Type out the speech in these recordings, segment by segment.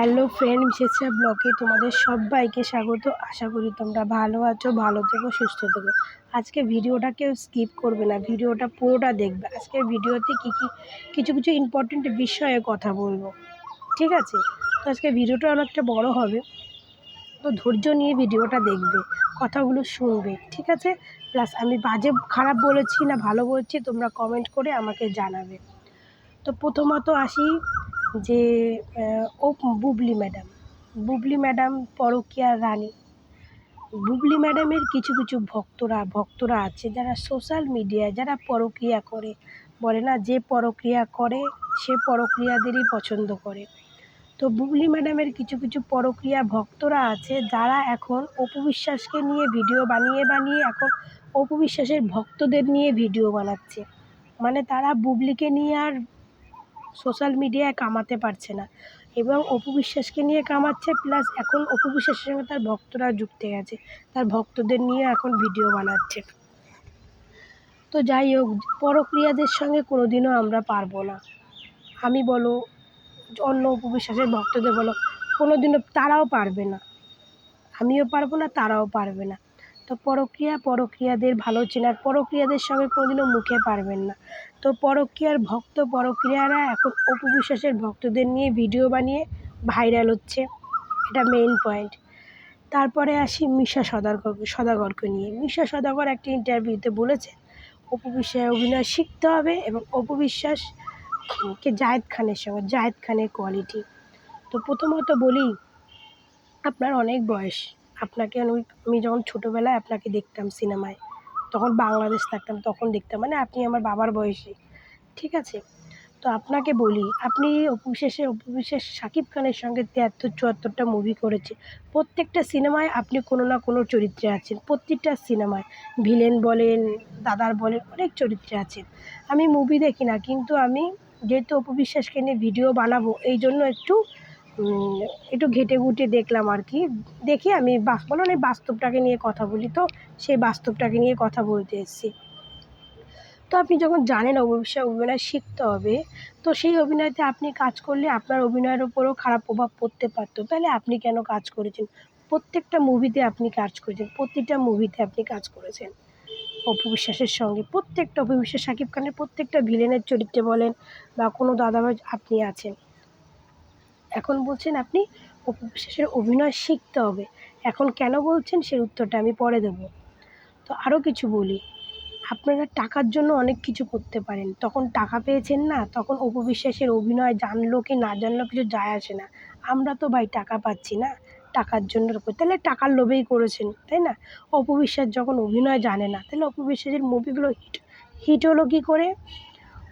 Hello friend মিসেসা ব্লগে তোমাদের সবাইকে স্বাগত। আশা করি তোমরা ভালো আছো, ভালো থেকো, সুস্থ থেকো। আজকে ভিডিওটা কেউ স্কিপ করবে না। ভিডিওটা পুরোটা দেখবে। আজকে ভিডিওতে কী কী, কিছু কিছু ইম্পর্টেন্ট বিষয়ে কথা বলব। ঠিক আছে? তো আজকে ভিডিওটা অনেকটা বড় হবে। তো ধৈর্য নিয়ে ভিডিওটা দেখবে, কথাগুলো শুনবে। ঠিক আছে? প্লাস আমি বাজে খারাপ বলেছি না ভালো বলছি, তোমরা কমেন্ট করে আমাকে জানাবে। তো প্রথমত আসি। যে ও বুবলি ম্যাডাম। বুবলি ম্যাডাম পরকীয়ার রানী। বুবলি ম্যাডামের কিছু কিছু ভক্তরা ভক্তরা আছে যারা সোশ্যাল মিডিয়ায়, যারা পরক্রিয়া করে। বলে না, যে পরক্রিয়া করে, সে পরক্রিয়াদেরই পছন্দ করে। তো বুবলি ম্যাডামের কিছু কিছু পরক্রিয়া ভক্তরা আছে যারা এখন অপু বিশ্বাসকে নিয়ে ভিডিও বানিয়ে বানিয়ে এখন অপু বিশ্বাসের ভক্তদের নিয়ে ভিডিও বানাচ্ছে। মানে তারা বুবলিকে নিয়ে আর সোশ্যাল মিডিয়ায় কামাতে পারছে না। এবং অপু বিশ্বাসকে নিয়ে কামাচ্ছে, প্লাস এখন অপু বিশ্বাসের সঙ্গে তার ভক্তরা যুক্তে গেছে তার ভক্তদের নিয়ে এখন ভিডিও বানাচ্ছে। তো যাই হোক, পরক্রিয়াদের সঙ্গে কোনোদিনও আমরা পারব না। আমি বলো, অন্য উপবিশ্বাসের ভক্তদের বলো, কোনোদিনও তারাও পারবে না। আমিও পারব না, তারাও পারবে না। তো পরক্রিয়া পরক্রিয়াদের ভালো চেনার, পরক্রিয়াদের সঙ্গে কোনোদিনও মুখে পারবেন না। তো পরক্রিয়ার ভক্ত পরক্রিয়ারা এখন অপু বিশ্বাসের ভক্তদের নিয়ে ভিডিও বানিয়ে ভাইরাল হচ্ছে। এটা মেইন পয়েন্ট তারপরে আসি মিশা সদাগর, সদাগরকে নিয়ে। মিশা সদাগর একটা ইন্টারভিউতে বলেছে অপু বিশ্বাস অভিনয় শিখতে হবে এবং অপু বিশ্বাসকে জায়েদ খানের সঙ্গে, জায়েদ খানের কোয়ালিটি তো প্রথমত বলি, আপনার অনেক বয়স। আপনাকে আমি আমি যখন ছোটোবেলায় আপনাকে দেখতাম সিনেমায়, তখন বাংলাদেশ থাকতাম, তখন দেখতাম। মানে আপনি আমার বাবার বয়সী, ঠিক আছে? তো আপনাকে বলি, আপনি অপু শেষে, অপু শাকিব খানের সঙ্গে তিয়াত্তর, চুয়াত্তরটা মুভি করেছে। প্রত্যেকটা সিনেমায় আপনি কোনো না কোনো চরিত্রে আছেন। প্রত্যেকটা সিনেমায় ভিলেন বলেন, দাদার বলেন, অনেক চরিত্রে আছেন। আমি মুভি দেখি না, কিন্তু আমি যেহেতু অপু বিশ্বাসকে নিয়ে ভিডিও বানাবো, এই জন্য একটু একটু ঘেটে ঘুটে দেখলাম আর কি। দেখি আমি বাস বলো না বাস্তবটাকে নিয়ে কথা বলি তো। সেই বাস্তবটাকে নিয়ে কথা বলতে এসেছি। তো আপনি যখন জানেন অবশ্যই অভিনয় শিখতে হবে, তো সেই অভিনয়তে আপনি কাজ করলে আপনার অভিনয়ের ওপরও খারাপ প্রভাব পড়তে পারতো। তাহলে আপনি কেন কাজ করেছেন? প্রত্যেকটা মুভিতে আপনি কাজ করেছেন, প্রতিটা মুভিতে আপনি কাজ করেছেন। অপু বিশ্বাসের সঙ্গে, প্রত্যেকটা অপু বিশ্বাস শাকিব খানের প্রত্যেকটা ভিলেনের চরিত্রে বলেন বা কোনো দাদাভাই আপনি আছেন। এখন বলছেন আপনি অপু অভিনয় শিখতে হবে। এখন কেন বলছেন সেই উত্তরটা আমি পরে দেবো। তো আরও কিছু বলি। আপনারা টাকার জন্য অনেক কিছু করতে পারেন। তখন টাকা পেয়েছেন না, তখন অপু বিশ্বাসের অভিনয় জানলো কি না জানলো কিছু যায় আসে না। আমরা তো ভাই টাকা পাচ্ছি না টাকার জন্য তাহলে টাকার লোভেই করেছেন, তাই না? অপু বিশ্বাস যখন অভিনয় জানে না, তাহলে অপু বিশ্বাসের মুভিগুলো হিট হিট হলো কী করে?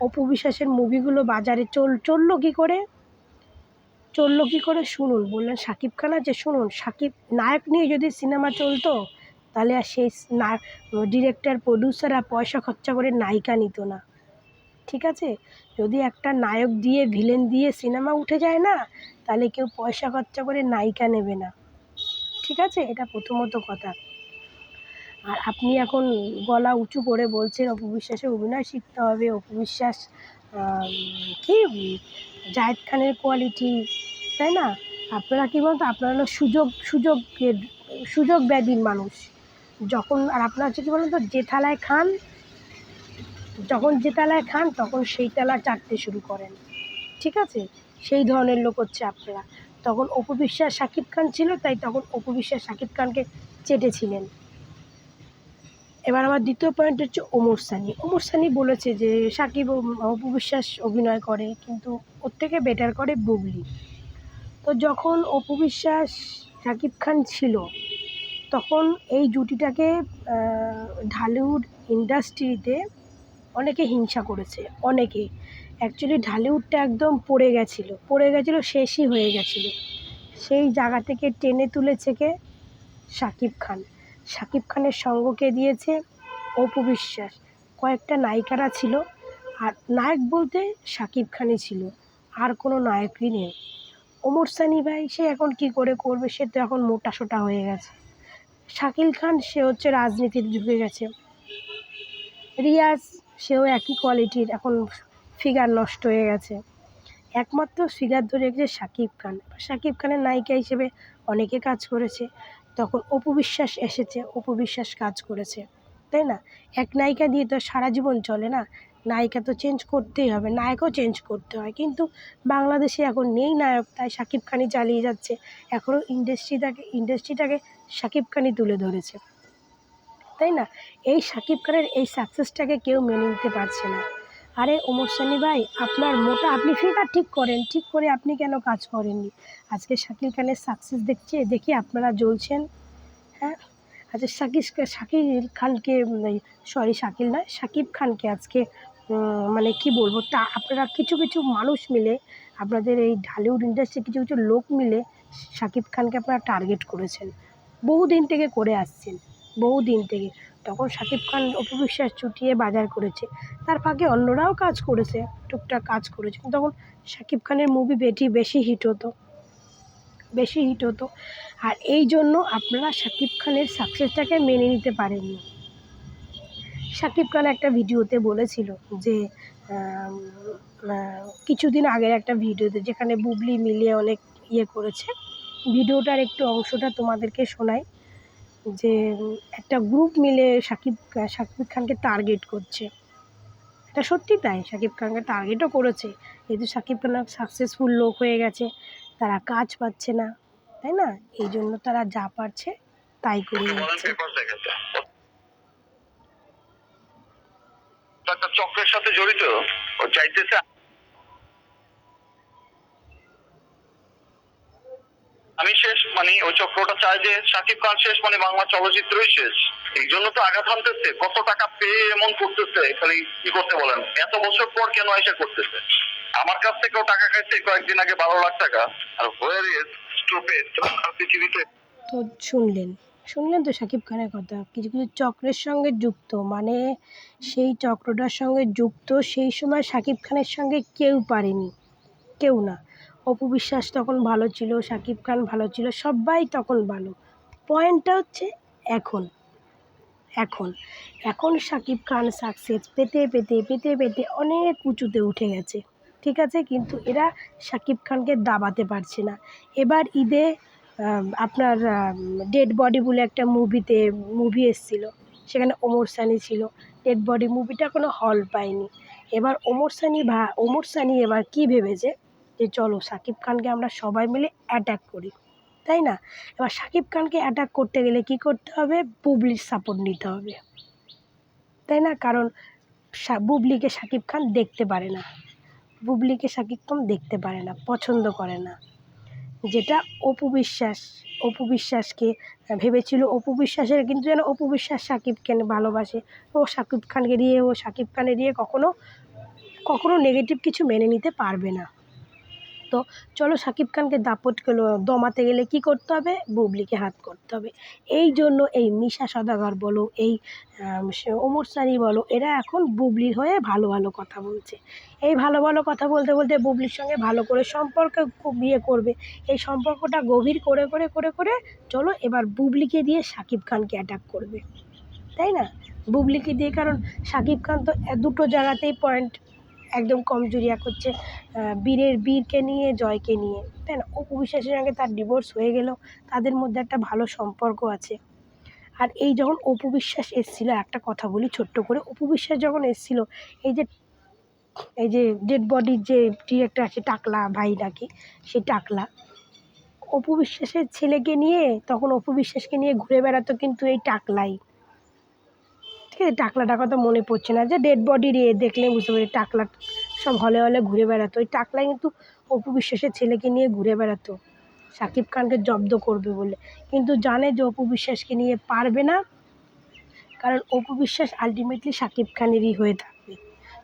অপু বিশ্বাসের মুভিগুলো বাজারে চল, চলল কী করে? চলল কী করে? শুনুন বললেন শাকিব খান আছে শুনুন শাকিব নায়ক নিয়ে যদি সিনেমা চলতো তাহলে আর সেই না ডিরেক্টর আর পয়সা খরচা করে নায়িকা নিত না। ঠিক আছে? যদি একটা নায়ক দিয়ে ভিলেন দিয়ে সিনেমা উঠে যায় না তাহলে কেউ পয়সা খরচা করে নায়িকা নেবে না। ঠিক আছে? এটা প্রথমত কথা। আর আপনি এখন গলা উঁচু করে বলছেন অপু বিশ্বাসের অভিনয় শিখতে হবে অপু বিশ্বাস আম, কি, জায়েদ খানের কোয়ালিটি তাই না? আপনারা কী বলতো, আপনারা হলো সুযোগ সুযোগের সুযোগ ব্যাধীর মানুষ। যখন, আর আপনার হচ্ছে কী বলুন তো যে থালায় খান, যখন যে খান, তখন সেই থালা চাটতে শুরু করেন। ঠিক আছে? সেই ধরনের লোক হচ্ছে আপনারা। তখন অপু বিশ্বাস শাকিব খান ছিল, তাই তখন অপু বিশ্বাস শাকিব খানকে চেটেছিলেন। এবার আমার দ্বিতীয় পয়েন্ট হচ্ছে ওমর সানি। ওমর সানি বলেছে যে সাকিব অপু বিশ্বাস অভিনয় করে, কিন্তু ওর থেকে বেটার করে বুবলি। তো যখন অপু বিশ্বাস শাকিব খান ছিল, তখন এই জুটিটাকে ঢালিউড ইন্ডাস্ট্রিতে অনেকে হিংসা করেছে, অনেকে। অ্যাকচুয়ালি ঢালিউডটা একদম পড়ে গেছিল পড়ে গেছিল, শেষই হয়ে গেছিল। সেই জায়গা থেকে টেনে তুলেছে কে? শাকিব খান। শাকিব খানের সঙ্গকে দিয়েছে অপু বিশ্বাস। কয়েকটা নায়িকারা ছিল, আর নায়ক বলতে শাকিব খানই ছিল, আর কোনো নায়কই নেই। ওমর সানি ভাই, সে এখন কি করে করবে, সে তো এখন মোটা সোটা হয়ে গেছে। শাকিল খান, সে হচ্ছে রাজনীতির ঢুকে গেছে। রিয়াজ, সেও একই কোয়ালিটির, এখন ফিগার নষ্ট হয়ে গেছে। একমাত্র ফিগার ধরে রেখেছে শাকিব খান। শাকিব খানের নায়িকা হিসেবে অনেকে কাজ করেছে। তখন অপু বিশ্বাস এসেছে অপু বিশ্বাস কাজ করেছে, তাই না? এক নায়িকা দিয়ে তো সারা জীবন চলে না? নায়িকা তো চেঞ্জ করতেই হবে, নায়কও চেঞ্জ করতে হয়। কিন্তু বাংলাদেশে এখন নেই নায়ক, তাই শাকিব খানই চালিয়ে যাচ্ছে। এখনও ইন্ডাস্ট্রিটাকে ইন্ডাস্ট্রিটাকে শাকিব খানই তুলে ধরেছে। তাই না? এই শাকিব খানের এই সাকসেসটাকে কেউ মেনে নিতে পারছে না। আরে ওমর সানি ভাই, আপনার মোটা আপনি ফিগার ঠিক করেন, ঠিক করে আপনি কেন কাজ করেননি? আজকে শাকিল খানের সাকসেস দেখছে, দেখি আপনারা জ্বলছেন। হ্যাঁ? আচ্ছা শাকিব শাকিব খানকে সরি শাকিল নয় শাকিব খানকে আজকে মানে কি বলব, তা আপনারা কিছু কিছু মানুষ মিলে, আপনাদের এই ঢালিউড ইন্ডাস্ট্রি কিছু কিছু লোক মিলে শাকিব খানকে আপনারা টার্গেট করেছেন। বহুদিন থেকে করে আসছেন, বহুদিন থেকে। তখন শাকিব খান অপবিশ্বাস চুটিয়ে বাজার করেছে। তার ফাঁকে অন্যরাও কাজ করেছে, টুকটাক কাজ করেছে। কিন্তু তখন শাকিব খানের মুভি বেটি বেশি হিট হতো। বেশি হিট হতো। আর এই জন্য আপনারা শাকিব খানের সাকসেসটাকে মেনে নিতে পারেননি। শাকিব খান একটা ভিডিওতে বলেছিল যে কিছুদিন আগের একটা ভিডিওতে যেখানে বুবলি মিলিয়ে অনেক ইয়ে করেছে। ভিডিওটার একটু অংশটা তোমাদেরকে শোনাই। যে একটা গ্রুপ মিলে শাকিব শাকিব খানকে টার্গেট করছে। এটা সত্যি তাই শাকিব খানকে টার্গেটও করেছে। যেহেতু শাকিব খান সাকসেসফুল লোক হয়ে গেছে তারা কাজ পাচ্ছে না তাই না? এই জন্য তারা যা পারছে তাই করে যাচ্ছে। একটা চক্রের সাথে জড়িত ও চাইতেছে আমি শেষ মানে ওই চক্রটা চায় যে সাকিব খান শেষ মানে বাংলা চলচ্চিত্রই শেষ। এই জন্য তো আঘাত হানতেছে, কত টাকা পেয়ে এমন করতেছে, খালি কি করতে বলেন? এত বছর পর কেন এসে করতেছে? আমার কাছ থেকেও টাকা খাইছে কয়েকদিন আগে বারো লাখ টাকা, আর হোয়ার ইজ পৃথিবীতে তো শুনলেন শুনলেন তো শাকিব খানের কথা? কিছু কিছু চক্রের সঙ্গে যুক্ত মানে সেই চক্রটার সঙ্গে যুক্ত, সেই সময় শাকিব খানের সঙ্গে কেউ পারেনি, কেউ না। অপু বিশ্বাস তখন ভালো ছিল শাকিব খান ভালো ছিল, সবাই তখন ভালো। পয়েন্টটা হচ্ছে এখন। এখন। এখন শাকিব খান সাকসেস পেতে পেতে পেতে পেতে অনেক উঁচুতে উঠে গেছে। ঠিক আছে? কিন্তু এরা শাকিব খানকে দাবাতে পারছে না। এবার ঈদে আপনার ডেড বডি বলে একটা মুভিতে মুভি এসেছিল। সেখানে ওমর সানি ছিল। ডেড বডি মুভিটা কোনো হল পায়নি। এবার ওমর সানি ভা, ওমর সানি এবার কি ভেবেছে? যে চলো শাকিব খানকে আমরা সবাই মিলে অ্যাটাক করি, তাই না? এবার শাকিব খানকে অ্যাটাক করতে গেলে কি করতে হবে? বুবলির সাপোর্ট নিতে হবে, তাই না? কারণ বুবলিকে শাকিব খান দেখতে পারে না, বুবলিকে শাকিব খান দেখতে পারে না, পছন্দ করে না। যেটা অপু বিশ্বাস, অপু বিশ্বাসকে ভেবেছিল, অপু বিশ্বাসের কিন্তু যেন অপু বিশ্বাস শাকিবকে ভালোবাসে। ও শাকিব খানকে দিয়ে ও শাকিব খানের দিয়ে কখনো কখনো নেগেটিভ কিছু মেনে নিতে পারবে না। তো চলো শাকিব খানকে দাপট দমাতে গেলে কি করতে হবে? বুবলিকে হাত করতে হবে। এই জন্য এই মিশা সদাগর বলো, এই ওমর সানি বলো, এরা এখন বুবলির হয়ে ভালো ভালো কথা বলছে। এই ভালো ভালো কথা বলতে বলতে বুবলির সঙ্গে ভালো করে সম্পর্ক বিয়ে করবে। এই সম্পর্কটা গভীর করে করে করে করে চলো এবার বুবলিকে দিয়ে শাকিব খানকে অ্যাটাক করবে। তাই না? বুবলিকে দিয়ে, কারণ শাকিব খান তো দুটো জায়গাতেই পয়েন্ট একদম কমজোরি এক হচ্ছে বীরের বীরকে নিয়ে, জয়কে নিয়ে। তাই না? অপু বিশ্বাসের সঙ্গে তার ডিভোর্স হয়ে গেল, তাদের মধ্যে একটা ভালো সম্পর্ক আছে। আর এই যখন অপু বিশ্বাস এসেছিল একটা কথা বলি ছোট্ট করে, অপু বিশ্বাস যখন এসেছিল, এই যে এই যে ডেড বডির যে ডিরেক্টর আছে, টাকলা ভাই নাকি, সেই টাকলা, অপু বিশ্বাসের ছেলেকে নিয়ে, তখন অপু বিশ্বাসকে নিয়ে ঘুরে বেড়াতো কিন্তু এই টাকলাই। ঠিক আছে টাকলাটা কথা মনে পড়ছে না। যে ডেড বডি রে দেখলে বুঝতে পারি, টাকলা সব হলে হলে ঘুরে বেড়াতো। ওই টাকলাই কিন্তু অপু বিশ্বাসের ছেলেকে নিয়ে ঘুরে বেড়াতো। শাকিব খানকে জব্দ করবে বলে। কিন্তু জানে যে অপু বিশ্বাসকে নিয়ে পারবে না। কারণ অপু বিশ্বাস আলটিমেটলি শাকিব খানেরই হয়ে থাকবে।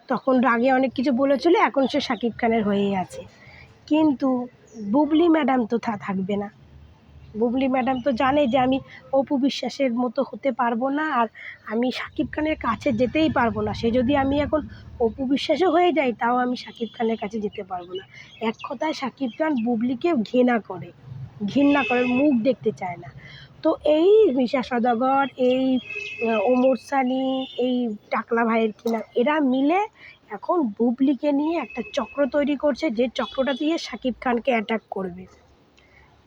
তখন রাগে অনেক কিছু বলেছিল, এখন সে শাকিব খানের হয়েই আছে। কিন্তু বুবলি ম্যাডাম তো থাকবে না। বুবলি ম্যাডাম তো জানে যে আমি অপু বিশ্বাসের মতো হতে পারব না আর আমি শাকিব খানের কাছে যেতেই পারব না। সে যদি আমি এখন অপু বিশ্বাসও হয়ে যাই, তাও আমি শাকিব খানের কাছে যেতে পারব না। এক কথায় শাকিব খান বুবলিকে ঘৃণা করে ঘৃণা করে, মুখ দেখতে চায় না। তো এই মিশা সদাগর, এই ওমর সানি, এই টাকলা ভাইয়ের কিনা এরা মিলে এখন বুবলিকে নিয়ে একটা চক্র তৈরি করছে, যে চক্রটা দিয়ে শাকিব খানকে অ্যাটাক করবে।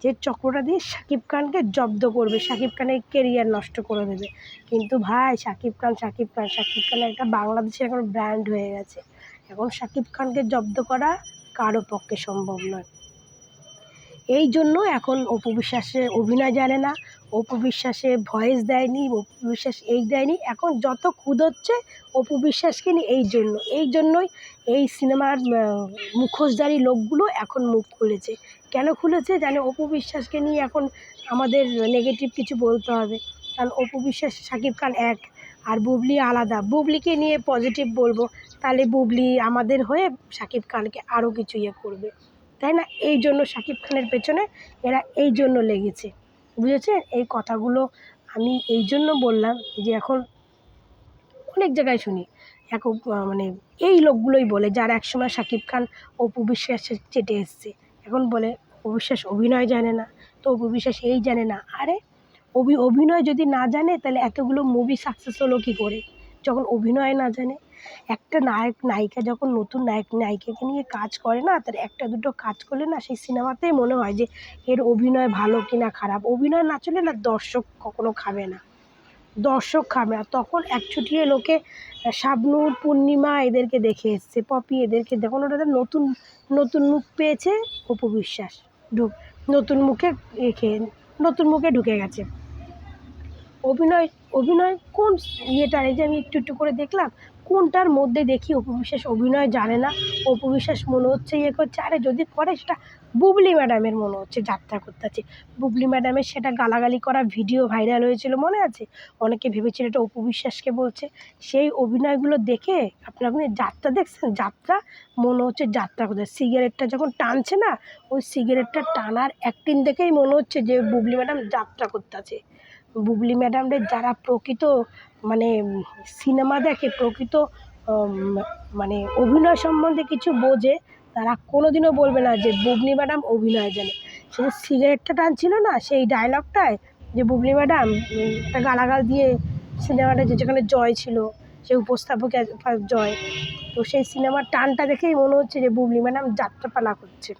যে চক্রটা দিয়ে শাকিব খানকে জব্দ করবে শাকিব খানের কেরিয়ার নষ্ট করে দেবে। কিন্তু ভাই শাকিব খান শাকিব খান শাকিব খান একটা বাংলাদেশে এখন ব্র্যান্ড হয়ে গেছে। এখন শাকিব খানকে জব্দ করা কারও পক্ষে সম্ভব নয়। এই জন্য এখন অপু বিশ্বাসে অভিনয় জানে না, অপু বিশ্বাসে ভয়েস দেয়নি, অপু বিশ্বাস এই দেয়নি। এখন যত খুদ হচ্ছে, অপু বিশ্বাসকে নিয়ে এই জন্য, এই জন্যই এই সিনেমার মুখোশধারী লোকগুলো এখন মুখ খুলেছে। কেন খুলেছে? জানে অপু বিশ্বাসকে নিয়ে এখন আমাদের নেগেটিভ কিছু বলতে হবে। কারণ অপু বিশ্বাস শাকিব খান এক আর বুবলি আলাদা। বুবলিকে নিয়ে পজিটিভ বলব তাহলে বুবলি আমাদের হয়ে শাকিব খানকে আরও কিছু ইয়ে করবে। তাই না? এই জন্য শাকিব খানের পেছনে এরা এই জন্য লেগেছে। বুঝেছেন? এই কথাগুলো আমি এই জন্য বললাম যে এখন অনেক জায়গায় শুনি। আহ, মানে এই লোকগুলোই বলে যারা একসময় শাকিব খান অপু বিশ্বাস চেটে এসছে। এখন বলে, অবিশ্বাস অভিনয় জানে না, তো অবিশ্বাস এই জানে না। আরে অভি অভিনয় যদি না জানে, তাহলে এতগুলো মুভি সাকসেস হলো কী করে? যখন অভিনয় না জানে, একটা নায়ক, নায়িকা যখন নতুন নায়ক, নায়িকাকে নিয়ে কাজ করে না তার একটা দুটো কাজ করলে না, সেই সিনেমাতেই মনে হয় যে এর অভিনয় ভালো কি না খারাপ। অভিনয় না চলে না দর্শক কখনো খাবে না। দর্শক খামরা তখন একচুটিয়ে লোকে শাবনূর, পূর্ণিমা এদেরকে দেখে এসছে, পপি এদেরকে দেখুন ওটা নতুন নতুন মুখ পেয়েছে অপু বিশ্বাস। ঢুক, নতুন মুখে রেখে নতুন মুখে ঢুকে গেছে। অভিনয় অভিনয় কোন ইয়েটার? এই যে আমি একটু একটু করে দেখলাম কোনটার মধ্যে দেখি অপু বিশ্বাস অভিনয় জানে না অপু বিশ্বাস মনে হচ্ছে ইয়ে করছে, আরে যদি করে সেটা বুবলি ম্যাডামের মনে হচ্ছে যাত্রা করতে আছে বুবলি ম্যাডামের সেটা গালাগালি করা ভিডিও ভাইরাল হয়েছিল মনে আছে? অনেকে ভেবেছিল এটা অপু বিশ্বাসকে বলছে। সেই অভিনয়গুলো দেখে আপনি যাত্রা দেখছেন? যাত্রা মনে হচ্ছে যাত্রা করতে সিগারেটটা যখন টানছে না, ওই সিগারেটটা টানার অ্যাক্টিং দেখেই মনে হচ্ছে যে বুবলি ম্যাডাম যাত্রা করতে আছে বুবলি ম্যাডামদের যারা প্রকৃত মানে সিনেমা দেখে প্রকৃত মানে অভিনয় সম্বন্ধে কিছু বোঝে, তারা কোনোদিনও বলবে না যে বুবলি ম্যাডাম অভিনয় জানে। সে সিগারেটটা টানছিল না, সেই ডায়লগটায় যে বুবলি ম্যাডাম একটা গালাগাল দিয়ে সিনেমাটা যে যেখানে জয় ছিল সে উপস্থাপক জয়। তো সেই সিনেমার টানটা দেখেই মনে হচ্ছে যে বুবলি ম্যাডাম যাত্রাপালা করছে।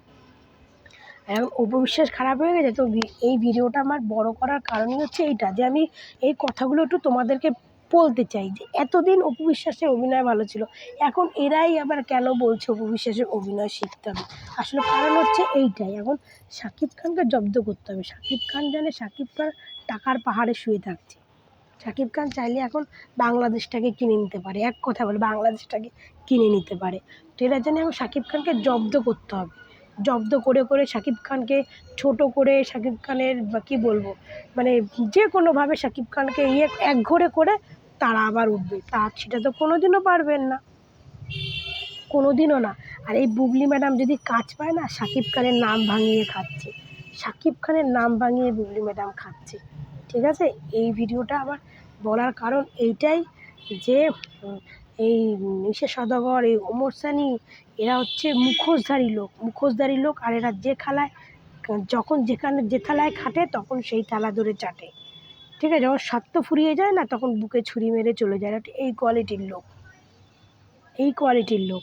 এখন অপবিশ্বাস খারাপ হয়ে গেছে? তো এই ভিডিওটা আমার বড় করার কারণই হচ্ছে এইটা, যে আমি এই কথাগুলো একটু তোমাদেরকে বলতে চাই যে এতদিন অপবিশ্বাসের অভিনয় ভালো ছিল, এখন এরাই আবার কেন বলছে অপবিশ্বাসের অভিনয় শিখতে হবে? আসলে কারণ হচ্ছে এইটাই, এখন শাকিব খানকে জব্দ করতে হবে। শাকিব খান জানে শাকিব খান টাকার পাহাড়ে শুয়ে থাকছে। শাকিব খান চাইলে এখন বাংলাদেশটাকে কিনে নিতে পারে। এক কথা বলে, বাংলাদেশটাকে কিনে নিতে পারে। তো এরা জানে এখন শাকিব খানকে জব্দ করতে হবে। জব্দ করে করে শাকিব খানকে ছোট করে শাকিব খানের বা কী বলব মানে যে কোনোভাবে শাকিব খানকে ইয়ে এক একঘরে করে তারা আবার উঠবে। তা সেটা তো কোনো দিনও পারবেন না। কোনো দিনও না। আর এই বুবলি ম্যাডাম যদি কাজ পায় না, শাকিব খানের নাম ভাঙিয়ে খাচ্ছে। শাকিব খানের নাম ভাঙিয়ে বুবলি ম্যাডাম খাচ্ছে। ঠিক আছে? এই ভিডিওটা আমার বলার কারণ এইটাই যে এই নিশা সদাগর, এই ওমর সানি, এরা হচ্ছে মুখোশধারী লোক মুখোশধারী লোক আর এরা যে খেলায়, যখন যেখানে যে থালায় খাটে তখন সেই থালা ধরে চাটে। ঠিক আছে? যখন স্বার্থ ফুরিয়ে যায় না, তখন বুকে ছুরি মেরে চলে যায়। এই কোয়ালিটির লোক। এই কোয়ালিটির লোক।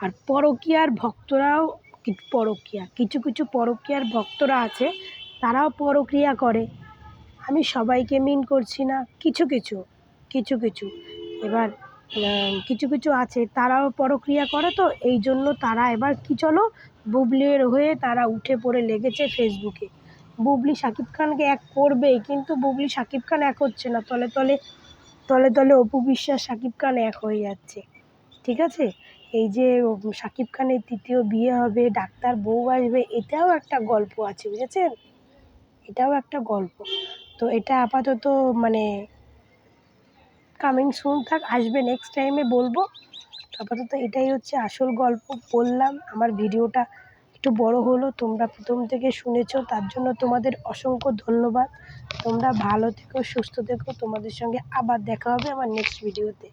আর পরকীয়ার ভক্তরাও পরকীয়া, কিছু কিছু পরকীয়ার ভক্তরা আছে, তারাও পরক্রিয়া করে। আমি সবাইকে মিন করছি না। কিছু কিছু। কিছু কিছু। এবার কিছু কিছু আছে, তারাও পরক্রিয়া করে তো এই জন্য তারা এবার কি চলো, বুবলির হয়ে তারা উঠে পড়ে লেগেছে ফেসবুকে। বুবলি শাকিব খানকে এক করবেই, কিন্তু বুবলি শাকিব খান এক হচ্ছে না, তলে তলে তলে তলে অপু বিশ্বাস শাকিব খান এক হয়ে যাচ্ছে। ঠিক আছে? এই যে শাকিব খানের তৃতীয় বিয়ে হবে, ডাক্তার বউ আসবে, এটাও একটা গল্প আছে, বুঝেছেন? এটাও একটা গল্প। তো এটা আপাতত মানে কামিং সুন থাক, আসবে নেক্সট টাইমে বলব। আপাতত এটাই হচ্ছে আসল গল্প, বললাম, আমার ভিডিওটা একটু বড় হলো, তোমরা প্রথম থেকে শুনেছো, তার জন্য তোমাদের অসংখ্য ধন্যবাদ। তোমরা ভালো থেকো, সুস্থ থেকো, তোমাদের সঙ্গে আবার দেখা হবে আমার নেক্সট ভিডিওতে